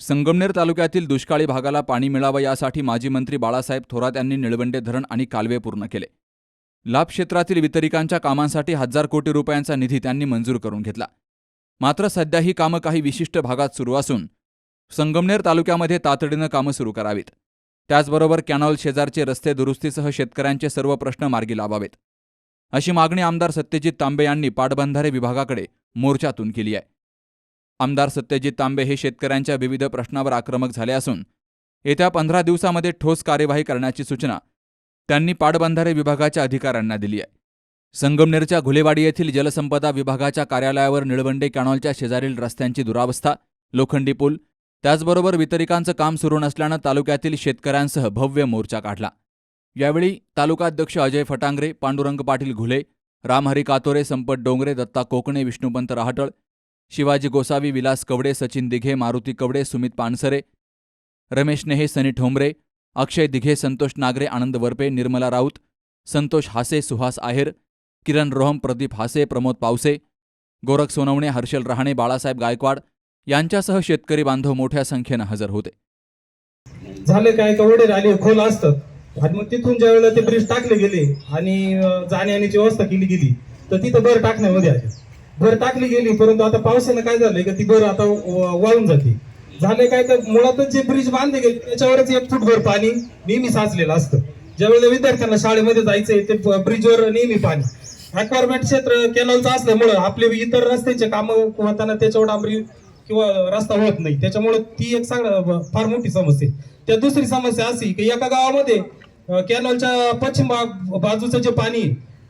संगमनेर तालुक्यातील दुष्काळी भागाला पाणी मिळावं यासाठी माजी मंत्री बाळासाहेब थोरात यांनी निळवंडे धरण आणि कालवे पूर्ण केले. लाभ क्षेत्रातील वितरिकांच्या कामांसाठी हजार कोटी रुपयांचा निधी त्यांनी मंजूर करून घेतला. मात्र सध्या ही कामं काही विशिष्ट भागात सुरू असून संगमनेर तालुक्यामध्ये तातडीनं कामं सुरू करावीत. त्याचबरोबर कॅनॉल शेजारचे रस्ते दुरुस्तीसह शेतकऱ्यांचे सर्व प्रश्न मार्गी लावावेत. अशी मागणी आमदार सत्यजित तांबे यांनी पाटबंधारे विभागाकडे मोर्चातून केली आहे. आमदार सत्यजित तांबे हे शेतकऱ्यांच्या विविध प्रश्नावर आक्रमक झाले असून येत्या पंधरा दिवसामध्ये ठोस कार्यवाही करण्याची सूचना त्यांनी पाटबंधारे विभागाच्या अधिकाऱ्यांना दिली आहे. संगमनेरच्या घुलेवाडी येथील जलसंपदा विभागाच्या कार्यालयावर निळवंडे कॅनॉलच्या शेजारील रस्त्यांची दुरावस्था लोखंडी पूल त्याचबरोबर वितरिकांचं काम सुरू नसल्यानं तालुक्यातील शेतकऱ्यांसह भव्य मोर्चा काढला. यावेळी तालुकाध्यक्ष अजय फटांगरे पांडुरंग पाटील घुले रामहरी कातोरे संपत डोंगरे दत्ता कोकणे विष्णुपंत राहटळ शिवाजी गोसावी विलास कवडे सचिन दिघे मारुती कवडे सुमित पानसरे रमेश नेहे सनी ठोंबरे अक्षय दिघे संतोष नागरे आनंद वरपे निर्मला राऊत संतोष हासे सुहास आहेर किरण रोहम प्रदीप हासे प्रमोद पावसे गोरख सोनवणे हर्षल रहाणे बाळासाहेब गायकवाड यांच्यासह शेतकरी बांधव मोठ्या संख्येनं हजर होते. झालं काय? का वडील आले खोल असतात. आणि मग तिथून ज्या वेळेला ते ब्रिज टाकले गेले आणि जाण्याची व्यवस्था केली गेली तर तिथं भर टाकण्यामध्ये आले. भर टाकली गेली परंतु आता पावसानं काय झालंय का ती भर आता वाळून जाते. झाले काय तर मुळातच जे ब्रिज बांधले गेले त्याच्यावरच एक फूट भर पाणी नेहमी साचलेलं असतं. ज्यावेळेला विद्यार्थ्यांना शाळेमध्ये जायचंय ते ब्रिजवर नेहमी पाणी. अक्वारमेंट क्षेत्र कॅनलचं असल्यामुळं आपले इतर रस्त्याचे कामं होताना त्याच्यावर डांबरी किंवा रस्ता होत नाही. त्याच्यामुळे ती एक सांग फार मोठी समस्या आहे. त्या दुसरी समस्या अशी की एका गावामध्ये कॅनलच्या पश्चिम भाग बाजूचं जे पाणी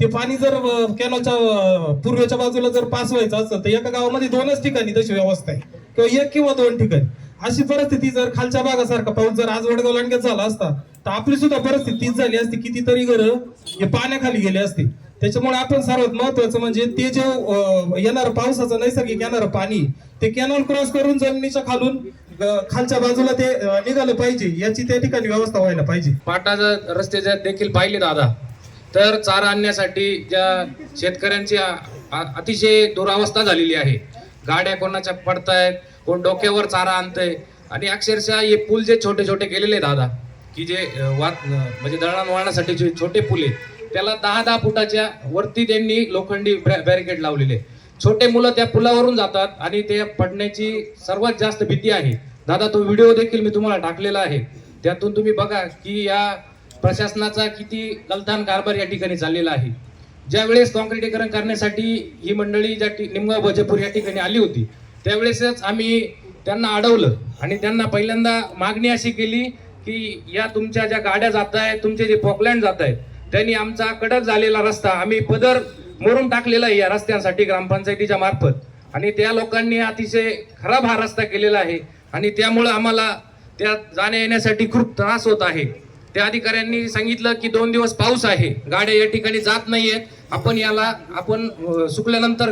ते पाणी जर कॅनॉलच्या कॅनलच्या पूर्वेच्या बाजूला जर पास व्हायचं असेल तर एका गावामध्ये दोनच ठिकाणी तशी व्यवस्था आहे. किंवा एक किंवा दोन ठिकाणी. अशी परिस्थिती जर खालच्या भागासारखा पाऊस जर आज वडगाव लांडग्यात झाला असता तर आपली सुद्धा परिस्थिती तीच झाली असती. कितीतरी घरं हे पाण्याखाली गेले असते. त्याच्यामुळे आपण सर्वात महत्वाचं म्हणजे ते जे येणार पावसाचं नैसर्गिक येणारं पाणी ते कॅनॉल क्रॉस करून जमिनीच्या खालून खालच्या बाजूला ते निघालं पाहिजे याची त्या ठिकाणी व्यवस्था व्हायला पाहिजे. पाटाचा रस्ते देखील पाहिले दादा. तर चारा आणण्यासाठी ज्या शेतकऱ्यांची अतिशय दुरावस्था झालेली आहे. गाड्या कोणाच्या पडतायत कोण डोक्यावर चारा आणतंय. आणि अक्षरशः हे पूल जे छोटे छोटे केलेले आहे दादा की जे वात म्हणजे दळण वळणासाठी जे छोटे पूल आहेत त्याला दहा दहा फुटाच्या वरती त्यांनी लोखंडी बॅरिकेड लावलेले आहे. छोटे मुलं त्या पुलावरून जातात आणि ते पडण्याची सर्वात जास्त भीती आहे. दादा तो व्हिडिओ देखील मी तुम्हाला टाकलेला आहे. त्यातून तुम्ही बघा की या प्रशासनाचा किती गलथान कारभार या ठिकाणी चाललेला आहे. ज्या वेळेस काँक्रिटीकरण करण्यासाठी ही मंडळी ज्या ठि- निमगाव भजपूर या ठिकाणी आली होती त्यावेळेसच आम्ही त्यांना अडवलं आणि त्यांना पहिल्यांदा मागणी अशी केली की या तुमच्या ज्या गाड्या जात आहेत तुमचे जे पॉकलँड जात आहेत त्यांनी आमचा कडक झालेला रस्ता आम्ही पदर मोरून टाकलेला आहे या रस्त्यांसाठी ग्रामपंचायतीच्या मार्फत. आणि त्या लोकांनी अतिशय खराब हा रस्ता केलेला आहे आणि त्यामुळं आम्हाला त्या जाण्या येण्यासाठी खूप त्रास होत आहे. त्या अधिकाऱ्यांनी सांगितलं की दोन दिवस पाऊस आहे. गाड्या या ठिकाणी जात नाहीयेत. आपण याला आपण सुकल्यानंतर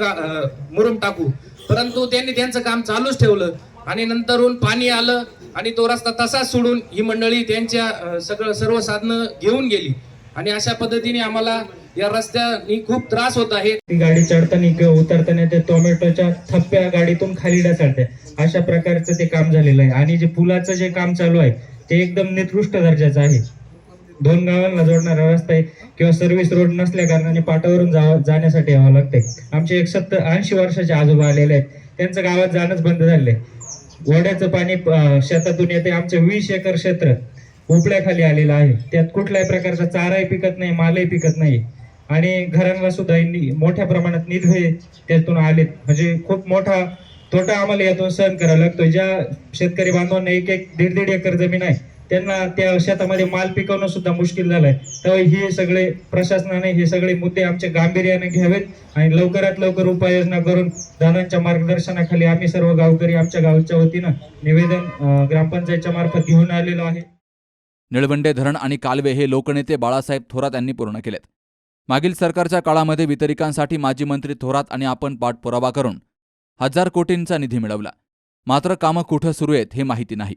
मुरुम टाकू. परंतु त्यांनी त्यांचं काम चालूच ठेवलं. आणि नंतरून पाणी आलं आणि तो रस्ता तसाच सोडून ही मंडळी त्यांच्या सगळं सर्व साधनं घेऊन गेली. आणि अशा पद्धतीने आम्हाला या रस्त्यानी खूप त्रास होत आहे. गाडी चढताना किंवा उतरताना ते टोमॅटोच्या थप्प्या गाडीतून खाली ढासळते अशा प्रकारचं ते काम झालेलं आहे. आणि जे पुलाचं जे काम चालू आहे ते एकदम निकृष्ट दर्जाचं आहे. दोन गावांना जोडणारा रस्ता आहे किंवा सर्व्हिस रोड नसल्या कारणाने पाटावरून जावं जाण्यासाठी यावं लागतंय. आमचे एक सत्तर ऐंशी वर्षाचे आजोबा आलेले आहेत. त्यांचं गावात जाणंच बंद झाले वड्याचं पाणी शेतातून येते आमचं वीस एकर क्षेत्र उपड्याखाली आलेलं आहे. त्यात कुठल्याही प्रकारचा चाराही पिकत नाही मालही पिकत नाही. आणि घरांना सुद्धा मोठ्या प्रमाणात निधवे त्यातून आलेत. म्हणजे खूप मोठा तोटा आम्हाला यातून सहन करावा लागतो ज्या शेतकरी बांधवांना एक एक दीड दीड एकर जमीन आहे त्यांना त्या शेतामध्ये माल पिकवणं सुद्धा मुश्किल झालंय तर हे सगळे प्रशासनाने हे सगळे मुद्दे आमच्या गांभीर्याने घ्यावेत आणि लवकरात लवकर उपाययोजना करून दादांच्या मार्गदर्शनाखाली आम्ही सर्व गावकरी आमच्या गावच्या वतीनं निवेदन ग्रामपंचायतच्या मार्फत घेऊन आलेलो आहे. निळवंडे धरण आणि कालवे हे लोकनेते बाळासाहेब थोरात यांनी पूर्ण केलेत. मागील सरकारच्या काळामध्ये वितरिकांसाठी माजी मंत्री थोरात आणि आपण पाठपुरावा करून हजार कोटींचा निधी मिळवला. मात्र कामं कुठं सुरू आहेत हे माहिती नाही.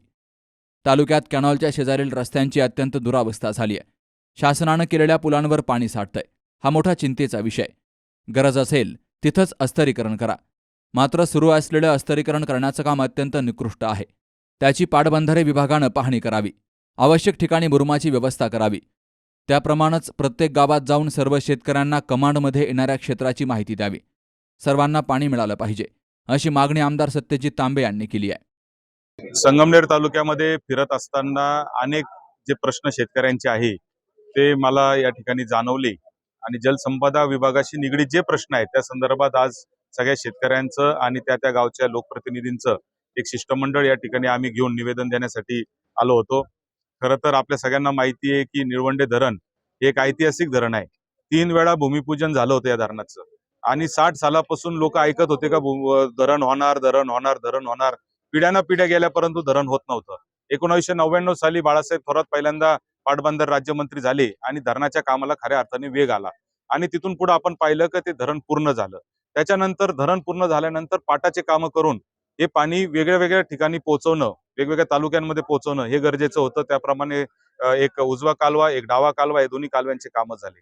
तालुक्यात कॅनॉलच्या शेजारील रस्त्यांची अत्यंत दुरावस्था झाली आहे. शासनानं केलेल्या पुलांवर पाणी साठतंय. हा मोठा चिंतेचा विषय. गरज असेल तिथंच अस्तरीकरण करा. मात्र सुरू असलेलं अस्तरीकरण करण्याचं काम अत्यंत निकृष्ट आहे. त्याची पाटबंधारे विभागानं पाहणी करावी. आवश्यक ठिकाणी मुरुमाची व्यवस्था करावी. त्याप्रमाणेच प्रत्येक गावात जाऊन सर्व शेतकऱ्यांना कमांडमध्ये येणाऱ्या क्षेत्राची माहिती द्यावी. सर्वांना पाणी मिळालं पाहिजे. अशी मागणी आमदार सत्यजित तांबे यांनी केली आहे. संगमनेर तालुक्यामध्ये फिरत असताना अनेक जे प्रश्न शेतकऱ्यांचे आहे ते मला या ठिकाणी जाणवले. आणि जलसंपदा विभागाशी निगडीत जे प्रश्न आहेत त्या संदर्भात आज सगळ्या शेतकऱ्यांचं आणि त्या त्या गावच्या लोकप्रतिनिधींचं एक शिष्टमंडळ या ठिकाणी आम्ही घेऊन निवेदन देण्यासाठी आलो होतो. खरं तर आपल्या सगळ्यांना माहिती आहे की निळवंडे धरण हे एक ऐतिहासिक धरण आहे. तीन वेळा भूमिपूजन झालं होतं या धरणाचं. आणि साठ सालापासून लोक ऐकत होते का धरण होणार धरण होणार धरण होणार. पिढ्याना पिढ्या गेल्या परंतु धरण होत नव्हतं. एकोणीसशे नव्याण्णव साली बाळासाहेब थोरात पहिल्यांदा पाटबंदर राज्यमंत्री झाले आणि धरणाच्या कामाला खऱ्या अर्थाने वेग आला. आणि तिथून पुढे आपण पाहिलं की ते धरण पूर्ण झालं. त्याच्यानंतर धरण पूर्ण झाल्यानंतर पाटाचे कामं करून हे पाणी वेगळ्या वेगळ्या ठिकाणी पोहोचवणं वेगवेगळ्या तालुक्यांमध्ये पोहोचवणं हे गरजेचं होतं. त्याप्रमाणे एक उजवा कालवा एक डावा कालवा हे दोन्ही कालव्यांचे कामं झाले.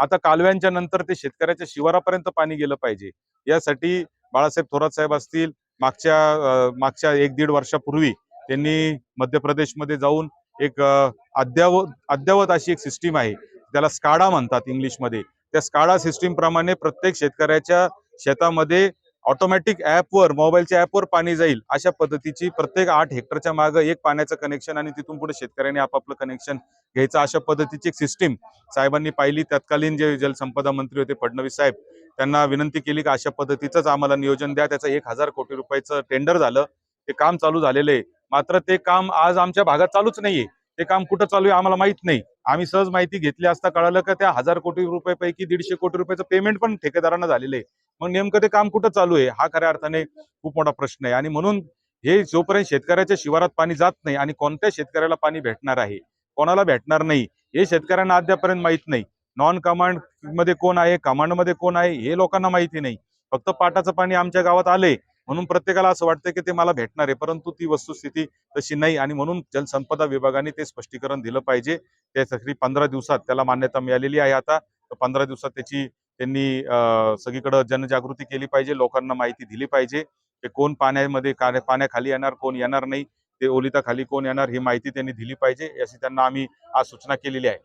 आता कालव्यांच्या नंतर ते शेतकऱ्याच्या शिवारापर्यंत पाणी गेलं पाहिजे. यासाठी बाळासाहेब थोरात साहेब असतील मागच्या मागच्या एक दीड वर्षापूर्वी त्यांनी मध्य प्रदेशमध्ये जाऊन एक अद्यावत अद्यावत अशी एक सिस्टीम आहे. त्याला स्काडा म्हणतात इंग्लिशमध्ये. त्या स्काडा सिस्टीमप्रमाणे प्रत्येक शेतकऱ्याच्या शेतामध्ये ऑटोमॅटिक ॲपवर मोबाईलच्या ॲपवर पाणी जाईल अशा पद्धतीची प्रत्येक आठ हेक्टरच्या मागे एक पाण्याचं कनेक्शन आणि तिथून पुढे शेतकऱ्यांनी आपापलं कनेक्शन घ्यायचं अशा पद्धतीची एक सिस्टीम साहेबांनी पाहिली. तत्कालीन जे जलसंपदा मंत्री होते फडणवीस साहेब त्यांना विनंती केली की अशा पद्धतीचंच आम्हाला नियोजन द्या. त्याचं एक हजार कोटी रुपयाचं टेंडर झालं. ते काम चालू झालेलं आहे. मात्र ते काम आज आमच्या भागात चालूच नाहीये. ते काम कुठं चालू आहे आम्हाला माहीत नाही. आम्ही सहज माहिती घेतली असता कळालं का त्या हजार कोटी रुपयापैकी दीडशे कोटी रुपयाचं पेमेंट पण ठेकेदारांना झालेलं आहे. मग नेमकं ते काम कुठं चालू आहे? हा खऱ्या अर्थाने खूप मोठा प्रश्न आहे. आणि म्हणून हे जोपर्यंत शेतकऱ्याच्या शिवारात पाणी जात नाही आणि कोणत्या शेतकऱ्याला पाणी भेटणार आहे कोणाला भेटणार नाही हे शेतकऱ्यांना अद्यापर्यंत माहीत नाही. नॉन कमांडमध्ये कोण आहे कमांडमध्ये कोण आहे हे लोकांना माहिती नाही. फक्त पाटाचं पाणी आमच्या गावात आलंय. म्हणून प्रत्येकाला असं वाटतं की ते मला भेटणार आहे परंतु ती वस्तुस्थिती तशी नाही. आणि म्हणून जलसंपदा विभागाने ते स्पष्टीकरण दिलं पाहिजे. त्यासाठी पंधरा दिवसात त्याला मान्यता मिळालेली आहे आता. तर पंधरा दिवसात त्याची त्यांनी अं, सगळीकडे जनजागृती केली पाहिजे लोकांना माहिती दिली पाहिजे की कोण पाण्यामध्ये पाण्याखाली येणार कोण येणार नाही ते ओलिताखाली कोण येणार ही माहिती त्यांनी दिली पाहिजे अशी त्यांना आम्ही आज सूचना केलेली आहे.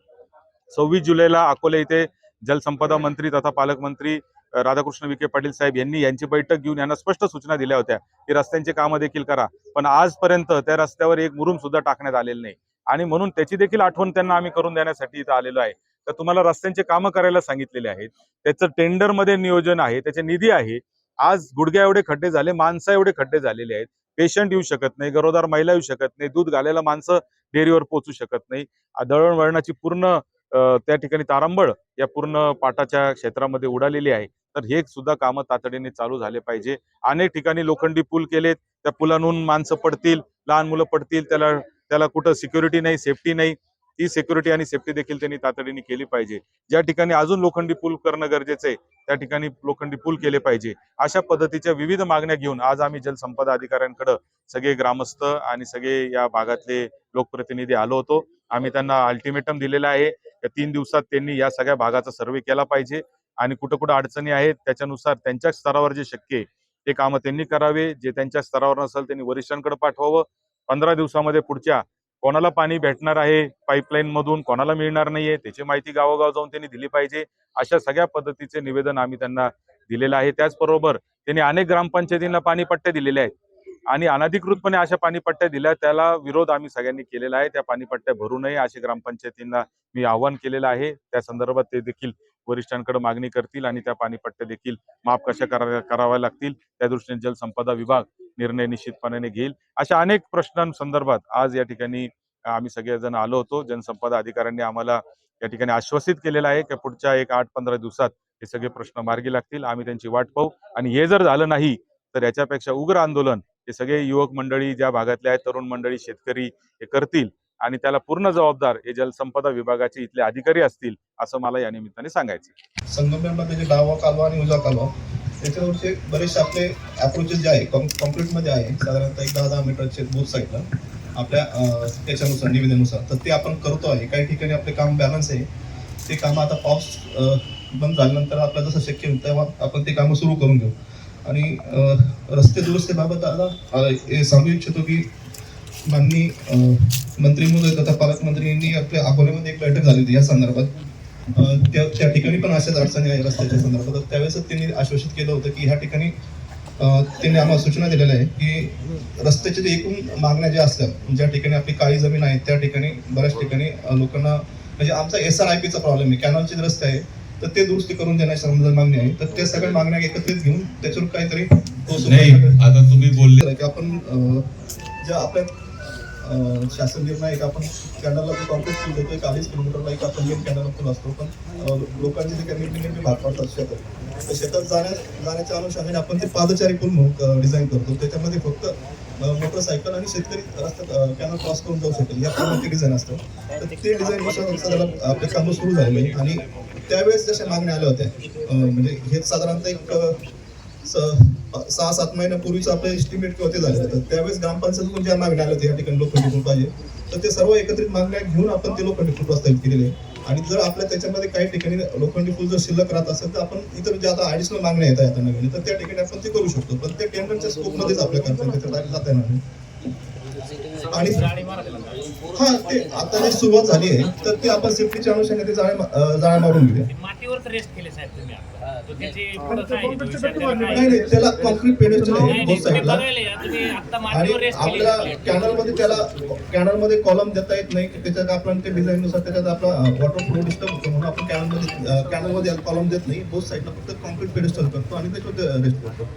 सव्वीस जुलैला अकोले इथे जलसंपदा मंत्री तथा पालकमंत्री राधाकृष्ण विखे पाटील साहेब यांनी यांची बैठक घेऊन यांना स्पष्ट सूचना दिल्या होत्या की रस्त्यांची कामं देखील करा. पण आजपर्यंत त्या रस्त्यावर एक मुरुम सुद्धा टाकण्यात आलेलं नाही. आणि म्हणून त्याची देखील आठवण त्यांना आम्ही करून देण्यासाठी इथं आलेलो आहे. तर तुम्हाला रस्त्यांचे कामं करायला सांगितलेले आहेत त्याचं टेंडरमध्ये नियोजन आहे त्याचे निधी आहे. आज गुडघ्या एवढे खड्डे झाले माणसं एवढे खड्डे झालेले आहेत. पेशंट येऊ शकत नाही गरोदार महिला येऊ शकत नाही दूध घालायला माणसं डेअरीवर पोहोचू शकत नाही. दळणवळणाची पूर्ण त्या ठिकाणी तारांबळ या पूर्ण पाटाच्या क्षेत्रामध्ये उडालेली आहे. तर हे सुद्धा कामं तातडीने चालू झाले पाहिजे. अनेक ठिकाणी लोखंडी पूल केलेत त्या पुलांहून माणसं पडतील लहान मुलं पडतील त्याला त्याला कुठं सिक्युरिटी नाही सेफ्टी नाही. ती सिक्युरिटी आणि सेफ्टी देखील त्यांनी तातडीने केली पाहिजे. ज्या ठिकाणी अजून लोखंडी पूल करणं गरजेचं आहे त्या ठिकाणी लोखंडी पूल केले पाहिजे. अशा पद्धतीच्या विविध मागण्या घेऊन आज आम्ही जलसंपदा अधिकाऱ्यांकडे सगळे ग्रामस्थ आणि सगळे या भागातले लोकप्रतिनिधी आलो होतो. आम्ही त्यांना अल्टिमेटम दिलेला आहे. त्या तीन दिवसात त्यांनी या सगळ्या भागाचा सर्वे केला पाहिजे आणि कुठं कुठं अडचणी आहेत त्याच्यानुसार त्यांच्या स्तरावर जे शक्य आहे ते कामं त्यांनी करावे. जे त्यांच्या स्तरावर नसेल त्यांनी वरिष्ठांकडे पाठवावं. पंधरा दिवसामध्ये पुढच्या कोणाला पाणी भेटणार आहे पाईपलाईन मधून कोणाला मिळणार नाहीये त्याची माहिती गावोगाव जाऊन त्यांनी दिली पाहिजे. अशा सगळ्या पद्धतीचे निवेदन आम्ही त्यांना दिलेलं आहे. त्याचबरोबर त्यांनी अनेक ग्रामपंचायतींना पाणीपट्ट्या दिलेल्या आहेत. आणि अनधिकृतपणे अशा पाणीपट्ट्या दिल्या त्याला विरोध आम्ही सगळ्यांनी केलेला आहे. त्या पाणीपट्ट्या भरू नये असे ग्रामपंचायतींना मी आवाहन केलेलं आहे. त्या संदर्भात ते देखील वरिष्ठांकडे मागणी करतील आणि त्या पाणीपट्ट्या देखील माफ कशा करा कराव्या लागतील. त्या दृष्टीने जलसंपदा विभाग निर्णय निश्चितपणाने घेईल. अशा अनेक प्रश्नांसंदर्भात आज या ठिकाणी आम्ही सगळेजण आलो होतो. जनसंपदा अधिकाऱ्यांनी आम्हाला या ठिकाणी आश्वासित केलेलं आहे की पुढच्या एक आठ पंधरा दिवसात हे सगळे प्रश्न मार्गी लागतील. आम्ही त्यांची वाट पाहू. आणि हे जर झालं नाही तर याच्यापेक्षा उग्र आंदोलन हे सगळे युवक मंडळी ज्या भागातले आहेत तरुण मंडळी शेतकरी हे करतील. आणि त्याला पूर्ण जबाबदार हे जलसंपदा विभागाचे इथले अधिकारी असतील असं मला या निमित्ताने सांगायचं आहे. डावा कालवा आणि उजा कालवा त्याच्यावरचे बरेचसे आपले अप्रोचेस जे आहे कॉन्क्रीटमध्ये आहे साधारणतः एक दहा दहा मीटरचे बोथ साईडला आपल्या त्याच्यानुसार निविदेनुसार तर ते आपण करतो आहे. काही ठिकाणी आपले काम बॅलन्स आहे. ते कामं आता पाऊस बंद झाल्यानंतर आपल्याला जसं शक्य होईल तेव्हा आपण ते कामं सुरू करून घेऊ. आणि रस्ते दुरुस्तीबाबत आता हे सांगू इच्छितो की माननीय मंत्री महोदय तथा पालकमंत्र्यांनी आपल्या अकोल्यामध्ये एक बैठक झाली होती या संदर्भात. त्या त्या ठिकाणी पण अशाच अडचणी आहे रस्त्याच्या संदर्भात. तर त्यावेळेसच त्यांनी आश्वासित केलं होतं की ह्या ठिकाणी त्यांनी आम्हाला सूचना दिलेल्या आहे की रस्त्याच्या जे एकूण मागण्या ज्या असतात ज्या ठिकाणी आपली काळी जमीन आहे त्या ठिकाणी बऱ्याच ठिकाणी लोकांना म्हणजे आमचा एस आर आय पीचा प्रॉब्लेम आहे कॅनलचे रस्ते आहे तर ते दुरुस्ती करून देण्याची समजा मागणी आहे. तर त्या सगळ्या मागण्या एकत्रित घेऊन त्याच्यावर काहीतरी आता तुम्ही बोलले की आपण ज्या आपल्या शासन निर्णय एक आपण कॅनलला जो कॉन्क्रीट पूल देतो एक अडीच किलोमीटरला एक आपण मेन कॅनल पूल असतो. पण लोकांचे जे काही नेहमी भाग पडतात शेतात. तर शेतात जाण्या जाण्याच्या अनुषंगाने आपण ते पादचारी पूल डिझाईन करतो. त्याच्यामध्ये फक्त मोटरसायकल आणि शेतकरी रस्त्यात कॅनल क्रॉस करून जाऊ शकेल या प्रमाणे डिझाईन असतं. तर ते डिझाईन सध्याला आपले कामं सुरू झालेले आणि त्यावेळेस जशा मागण्या आल्या होत्या म्हणजे हे साधारणतः एक स- सहा सात महिन्यापूर्वीच आपलं एस्टिमेट किंवा ते तर त्यावेळेस ग्रामपंचायतकडून ज्या मागण्या आल्या होत्या या ठिकाणी लोखंडी पूल पाहिजे. तर ते सर्व एकत्रित मागण्या घेऊन आपण ते लोखंडी पूल प्रस्तावित केलेले आणि जर आपल्या त्याच्यामध्ये काही ठिकाणी लोखंडी पूल जर शिल्लक राहत असेल तर आपण इतर ज्या आता ॲडिशनल मागण्या येतात आता नवीन तर त्या ठिकाणी आपण ते करू शकतो. पण ते टेंडरच्या स्कोपमध्येच आपल्या करता जाता येणार नाही. आणि हा ते आता जे सुरुवात झाली आहे तर ते आपण सेफ्टीच्या अनुषंगाने जाळे जाळ्या मारून घेऊया. मातीवरच रेस्ट केले साहेब तुम्ही त्याला काय नाही आहे? नाही त्याला कॉन्क्रीट पेडेस्टल नाही, आहे साईडला आणि मातीवर रेस्ट आपल्याला कॅनलमध्ये त्याला कॅनलमध्ये कॉलम देता येत नाही त्याच्यात आपण ते डिझाईन नुसार त्याच्यात आपला वॉटर फ्लो डिस्टर्ब होतो म्हणून आपण कॅनलमध्ये कॅनलमध्ये कॉलम देत नाही. बोथ साईडला फक्त कॉन्क्रीट पेडेस्टल करतो आणि त्याच्यावर रेस्ट करतो.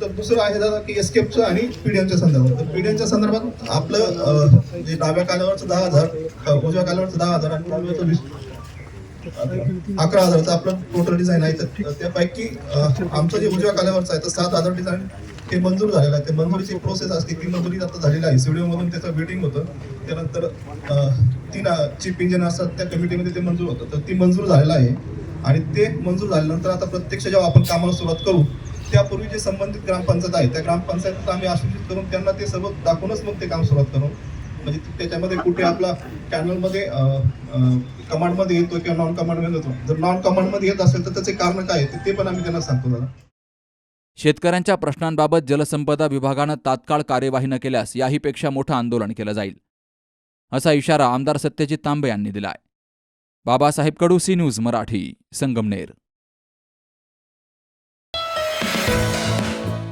तर दुसरं आहे दादा की एस्केपचं आणि पिढ्यांच्या संदर्भात. तर पिढ्यांच्या संदर्भात आपलं जे डाव्या कालावरचं दहा हजार उजव्या कालावरचं दहा हजार आणि डाव्याचं वीस अकरा हजारचं आपलं टोटल डिझाईन आहे. तर त्यापैकी आमचं जे उजव्या कालावरचं आहे तर सात हजार डिझाईन ते मंजूर झालेलं आहे. ते मंजुरीची प्रोसेस असते ती मंजुरी आता झालेली आहे. सीडीओ मधून त्याचं वेटिंग होतं. त्यानंतर तीन चीफ इंजिनियर असतात त्या कमिटीमध्ये ते मंजूर होतं. तर ती मंजूर झालेलं आहे. आणि ते मंजूर झाल्यानंतर आता प्रत्यक्ष जेव्हा आपण कामाला सुरुवात करू त्यापूर्वी जे संबंधित ग्रामपंचायत आहे त्या ग्रामपंचायतीत आम्ही आश्वासित करून त्यांना ते सर्व दाखवूनच मग ते काम सुरुवात करू. म्हणजे त्याच्यामध्ये कुठे आपला कॅनलमध्ये कमांडमध्ये येतो किंवा नॉन कमांडमध्ये येतो जर नॉन कमांडमध्ये येत असेल तर त्याचे कारण काय आहे ते- ते पण आम्ही त्यांना सांगतो दादा. शेतकऱ्यांच्या प्रश्नांबाबत जलसंपदा विभागानं तात्काळ कार्यवाही न केल्यास याहीपेक्षा मोठं आंदोलन केलं जाईल असा इशारा आमदार सत्यजित तांबे यांनी दिलाय. Babasaheb Kadu C News Marathi Sangamner.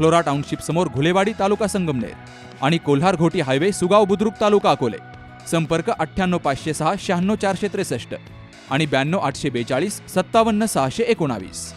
Flora township समोर घुलेवाडी तालुका संगमनेर आणि कोल्हार घोटी हायवे सुगाव बुद्रुक तालुका अकोले. संपर्क अठ्ठ्याण्णव पाचशे सहा शहाण्णव चारशे त्रेसष्ट आणि ब्याण्णव आठशे बेचाळीस सत्तावन्न सहाशे एकोणावीस.